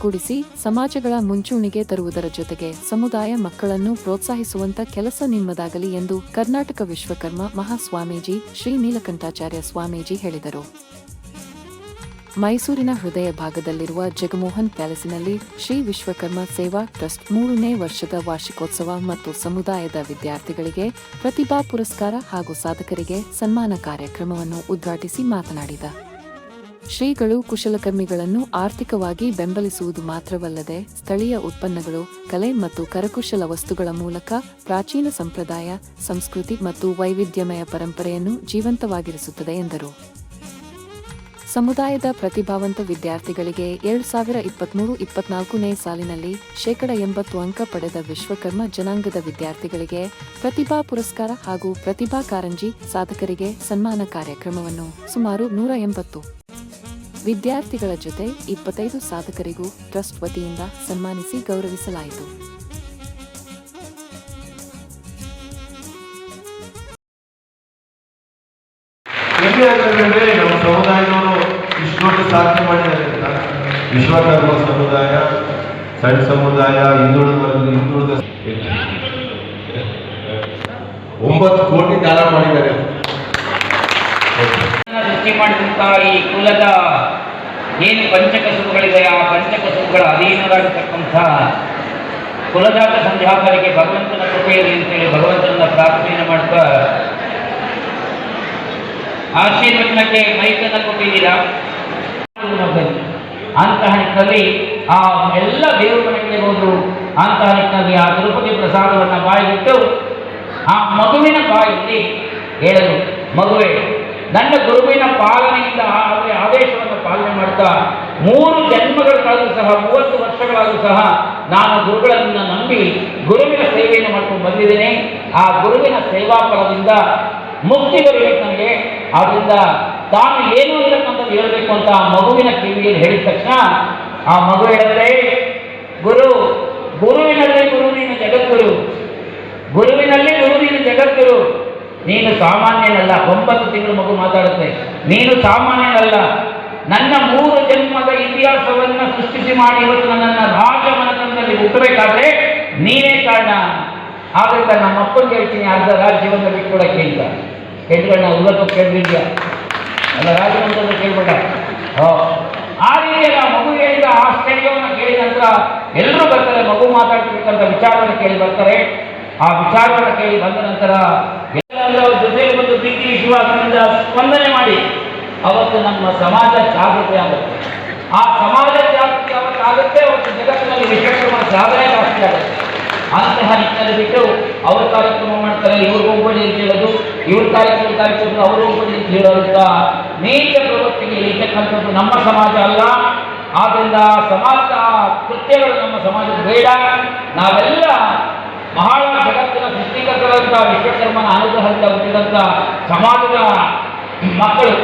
ಒಗ್ಗೂಡಿಸಿ ಸಮಾಜಗಳ ಮುಂಚೂಣಿಗೆ ತರುವುದರ ಜೊತೆಗೆ ಸಮುದಾಯ ಮಕ್ಕಳನ್ನು ಪ್ರೋತ್ಸಾಹಿಸುವಂತ ಕೆಲಸ ನಿಮ್ಮದಾಗಲಿ ಎಂದು ಕರ್ನಾಟಕ ವಿಶ್ವಕರ್ಮ ಮಹಾಸ್ವಾಮೀಜಿ ಶ್ರೀ ನೀಲಕಂಠಾಚಾರ್ಯ ಸ್ವಾಮೀಜಿ ಹೇಳಿದರು. ಮೈಸೂರಿನ ಹೃದಯ ಭಾಗದಲ್ಲಿರುವ ಜಗಮೋಹನ್ ಪ್ಯಾಲೇಸಿನಲ್ಲಿ ಶ್ರೀ ವಿಶ್ವಕರ್ಮ ಸೇವಾ ಟ್ರಸ್ಟ್ ಮೂರನೇ ವರ್ಷದ ವಾರ್ಷಿಕೋತ್ಸವ ಮತ್ತು ಸಮುದಾಯದ ವಿದ್ಯಾರ್ಥಿಗಳಿಗೆ ಪ್ರತಿಭಾ ಪುರಸ್ಕಾರ ಹಾಗೂ ಸಾಧಕರಿಗೆ ಸನ್ಮಾನ ಕಾರ್ಯಕ್ರಮವನ್ನು ಉದ್ಘಾಟಿಸಿ ಮಾತನಾಡಿದ ಶ್ರೀಗಳು ಕುಶಲಕರ್ಮಿಗಳನ್ನು ಆರ್ಥಿಕವಾಗಿ ಬೆಂಬಲಿಸುವುದು ಮಾತ್ರವಲ್ಲದೆ ಸ್ಥಳೀಯ ಉತ್ಪನ್ನಗಳು, ಕಲೆ ಮತ್ತು ಕರಕುಶಲ ವಸ್ತುಗಳ ಮೂಲಕ ಪ್ರಾಚೀನ ಸಂಪ್ರದಾಯ, ಸಂಸ್ಕೃತಿ ಮತ್ತು ವೈವಿಧ್ಯಮಯ ಪರಂಪರೆಯನ್ನು ಜೀವಂತವಾಗಿರಿಸುತ್ತದೆ ಎಂದರು. ಸಮುದಾಯದ ಪ್ರತಿಭಾವಂತ ವಿದ್ಯಾರ್ಥಿಗಳಿಗೆ ಎರಡು ಸಾವಿರ ಇಪ್ಪತ್ಮೂರು ಇಪ್ಪತ್ನಾಲ್ಕನೇ ಸಾಲಿನಲ್ಲಿ ಶೇಕಡ ಎಂಬತ್ತು ಅಂಕ ಪಡೆದ ವಿಶ್ವಕರ್ಮ ಜನಾಂಗದ ವಿದ್ಯಾರ್ಥಿಗಳಿಗೆ ಪ್ರತಿಭಾ ಪುರಸ್ಕಾರ ಹಾಗೂ ಪ್ರತಿಭಾ ಕಾರಂಜಿ ಸಾಧಕರಿಗೆ ಸನ್ಮಾನ ಕಾರ್ಯಕ್ರಮವನ್ನು ಸುಮಾರು ನೂರ ಎಂಬತ್ತು. ವಿದ್ಯಾರ್ಥಿಗಳ ಜೊತೆ ಇಪ್ಪತ್ತೈದು ಸಾಧಕರಿಗೂ ಟ್ರಸ್ಟ್ ವತಿಯಿಂದ ಸನ್ಮಾನಿಸಿ ಗೌರವಿಸಲಾಯಿತು. ನಮ್ಮ ಸಮುದಾಯದವರು ಇಷ್ಟೊಂದು ಸಾಧನೆ ಮಾಡಿದ್ದಾರೆ ವಿಶ್ವಕರ್ಮ ಸಮುದಾಯ ಸಣ್ಣ ಸಮುದಾಯ ಹಿಂದುಳಿದ ಹಿಂದುಳಿದ ಒಂಬತ್ತು ಕೋಟಿ ದಾನ ಮಾಡಿದ್ದಾರೆ. ಈ ಕುಲದ ಏನು ಪಂಚಕಸುಗಳಿದೆ ಆ ಪಂಚಕಸುಗಳ ಅಧೀನರಾಗಿರ್ತಕ್ಕಂಥ ಕುಲಜಾತ ಸಂಧ್ಯಾತರಿಗೆ ಭಗವಂತನ ಕೃಪೆಯಲ್ಲಿ ಅಂತೇಳಿ ಭಗವಂತನ ಪ್ರಾರ್ಥನೆಯನ್ನು ಮಾಡ್ತಾ ಆಶೀರ್ವಚನಕ್ಕೆ ಮೈಕನ್ನು ಕೊಟ್ಟಿದ್ದೀರಾ? ಅಂತಹ ನಿಟ್ಟಿನಲ್ಲಿ ಆ ಎಲ್ಲ ದೇವರ ಮನೆಗೆ ಹೋದರು, ಅಂತಹ ನಿಟ್ಟಿನಲ್ಲಿ ಆ ತಿರುಪತಿ ಪ್ರಸಾದವನ್ನು ಬಾಯಿಬಿಟ್ಟು ಆ ಮಗುವಿನ ಬಾಯಲ್ಲಿ ಹೇಳಲು, ಮಗುವೆ ನನ್ನ ಗುರುವಿನ ಪಾಲನೆಯಿಂದ ಅಂದರೆ ಆದೇಶವನ್ನು ಪಾಲನೆ ಮಾಡ್ತಾ ಮೂರು ಜನ್ಮಗಳಾದರೂ ಸಹ, ಮೂವತ್ತು ವರ್ಷಗಳಾದರೂ ಸಹ ನಾನು ಗುರುಗಳನ್ನು ನಂಬಿ ಗುರುವಿನ ಸೇವೆಯನ್ನು ಮಾಡ್ಕೊಂಡು ಬಂದಿದ್ದೇನೆ. ಆ ಗುರುವಿನ ಸೇವಾ ಫಲದಿಂದ ಮುಕ್ತಿ ಬರಬೇಕು ನನಗೆ. ಆದ್ದರಿಂದ ತಾನು ಏನು ಅಂತಕ್ಕಂಥದ್ದು ಹೇಳಬೇಕು ಅಂತ ಆ ಮಗುವಿನ ಕಿವಿಯಲ್ಲಿ ಹೇಳಿದ ತಕ್ಷಣ, ಆ ಮಗು ಹೇಳಿದ್ರೆ, ಗುರು, ಗುರುವಿನಲ್ಲಿ ಗುರು ನೀನು ಜಗದ್ಗುರು, ಗುರುವಿನಲ್ಲಿ ಗುರು ನೀನು ಸಾಮಾನ್ಯನಲ್ಲ, ಒಂಬತ್ತು ತಿಂಗಳು ಮಗು ಮಾತಾಡುತ್ತೆ. ನೀನು ಸಾಮಾನ್ಯನಲ್ಲ, ನನ್ನ ಮೂರು ಜನ್ಮದ ಇತಿಹಾಸವನ್ನು ಸೃಷ್ಟಿಸಿ ಮಾಡಿ ಇವತ್ತು ನನ್ನನ್ನು ರಾಜಮನದಲ್ಲಿ ಹುಟ್ಟಬೇಕಾದ್ರೆ ನೀನೇ ಕಾರಣ. ಆದ್ರಿಂದ ನಮ್ಮ ಅಪ್ಪನಿಗೆ ಹೇಳ್ತೀನಿ, ಅರ್ಧ ರಾಜ್ಯವನ್ನು ಬಿಟ್ಕೊಡಕ್ಕೆ ಅಂತ ಕೇಳ್ಕೊಂಡ ಇವತ್ತು ಕೇಳಿದ್ಯಾ ಅಲ್ಲ ರಾಜಮನೆತನ ಕೇಳ್ಬೇಡ. ಆ ರೀತಿಯ ಆ ಮಗು ಹೇಳಿದ ಆಶ್ಚರ್ಯವನ್ನು ಕೇಳಿದ ನಂತರ ಎಲ್ಲರೂ ಬರ್ತಾರೆ, ಮಗು ಮಾತಾಡ್ತಿರ್ತಕ್ಕಂಥ ವಿಚಾರವನ್ನು ಕೇಳಿ ಬರ್ತಾರೆ. ಆ ವಿಚಾರವನ್ನು ಕೇಳಿ ಬಂದ ನಂತರ ಎಲ್ಲರೂ ಅವ್ರ ಜೊತೆಗೆ ಬಂದು ಪ್ರೀತಿ ವಿಶ್ವಾಸದಿಂದ ಸ್ಪಂದನೆ ಮಾಡಿ ಅವತ್ತು ನಮ್ಮ ಸಮಾಜ ಜಾಗೃತಿ ಆಗುತ್ತೆ. ಆ ಸಮಾಜ ಜಾಗೃತಿ ಆಗುತ್ತೆ ಅವತ್ತು ಜಗತ್ತಿನಲ್ಲಿ ವಿಶ್ವಕರ್ಮ ಸಾಧನೆ ಜಾಸ್ತಿ ಆಗುತ್ತೆ. ಅಂತಹ ನಿಟ್ಟಿನಲ್ಲಿ ಬಿಟ್ಟು ಅವ್ರ ಕಾರ್ಯಕ್ರಮ ಮಾಡ್ತಾರೆ, ಇವ್ರಿಗೆ ಹೋಗ್ಬೇಡಿ ಅಂತ ಹೇಳೋದು, ಇವ್ರ ಕಾರ್ಯಕ್ರಮ ಕಾರ್ಯಕ್ರಮ ಅವ್ರು ಹೋಗ್ಬೇಡಿ ಅಂತ ಹೇಳೋದಂತ ನೀಚ ಪ್ರವೃತ್ತಿಗೆ ಇರ್ತಕ್ಕಂಥದ್ದು ನಮ್ಮ ಸಮಾಜ ಅಲ್ಲ. ಆದ್ದರಿಂದ ಸಮಾಜದ ಕೃತ್ಯಗಳು ನಮ್ಮ ಸಮಾಜಕ್ಕೆ ಬೇಡ. ನಾವೆಲ್ಲ ಬಹಳ ಜಗತ್ತಿನ ಸೃಷ್ಟಿಕರ್ತರಂತ ವಿಶ್ವಕರ್ಮನ ಅನುಗ್ರಹದಿಂದ ಹುಟ್ಟಿದಂಥ ಸಮಾಜದ ಮಕ್ಕಳು